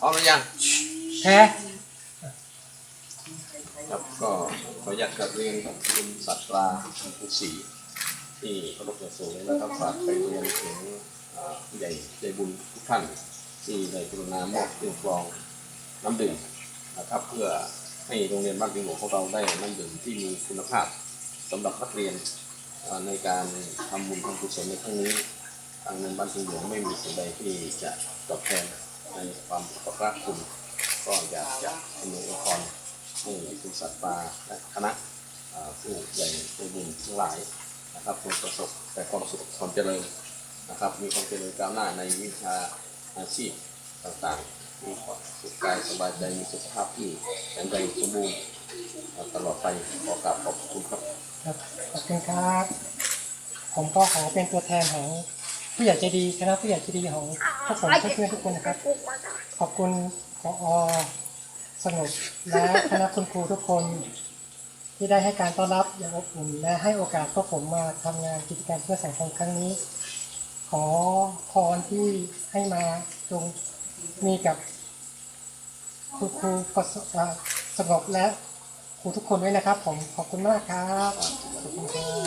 พร้อมหรือยังแพ้ครับก็ขออยากกลับเรียนกับคุณสัตราคุณศรีที่เคารพอย่างสูงและก็ฝากไปเรียนถึงอ่าผู้ใหญ่ใจบุญทุกท่านที่ได้กรุณามอบเครื่องกรองน้ำดื่มนะครับเพื่อให้โรงเรียนบ้านพิงหลวงของเราได้น้ำดื่มที่มีคุณภาพสำหรับนักเรียนอ่าในการทำบุญทำกุศลในครั้งนี้ทางโรงเรียนบ้านพิงหลวงไม่มีสิ่งใดที่จะตอบแทนในความขอบพระคุณ ก็อยากจะอำนวยพรให้คุณสัตว์ปลาและคณะผู้ใหญ่ใจบุญทั้งหลายนะครับจงประสบแต่ความสุขความเจริญนะครับ มีความเจริญก้าวหน้าในวิชาอาชีพต่างๆ มีความสุขกายสบายใจมีสุขภาพที่แข็งแรงสมบูรณ์ตลอดไปขอกราบขอบคุณครับครับขอบคุณครับ ผมก็ขอเป็นตัวแทนของ ผู้ใหญ่ใจดีคณะผู้ใหญ่ใจดีของพวกผมเพื่อนๆทุกคนนะครับ ขอบคุณพอสงบและคณะคุณครูทุกคน ที่ได้ให้การต้อนรับอย่างอบอุ่นและให้โอกาสพวกผมมาทำงานกิจกรรมเพื่อสังคมครั้งนี้ ขอพรที่ให้มาจงมีกับคุณครูประสบสงบและครูทุกคนด้วยนะครับ ผมขอบคุณมากครับขอบคุณครับ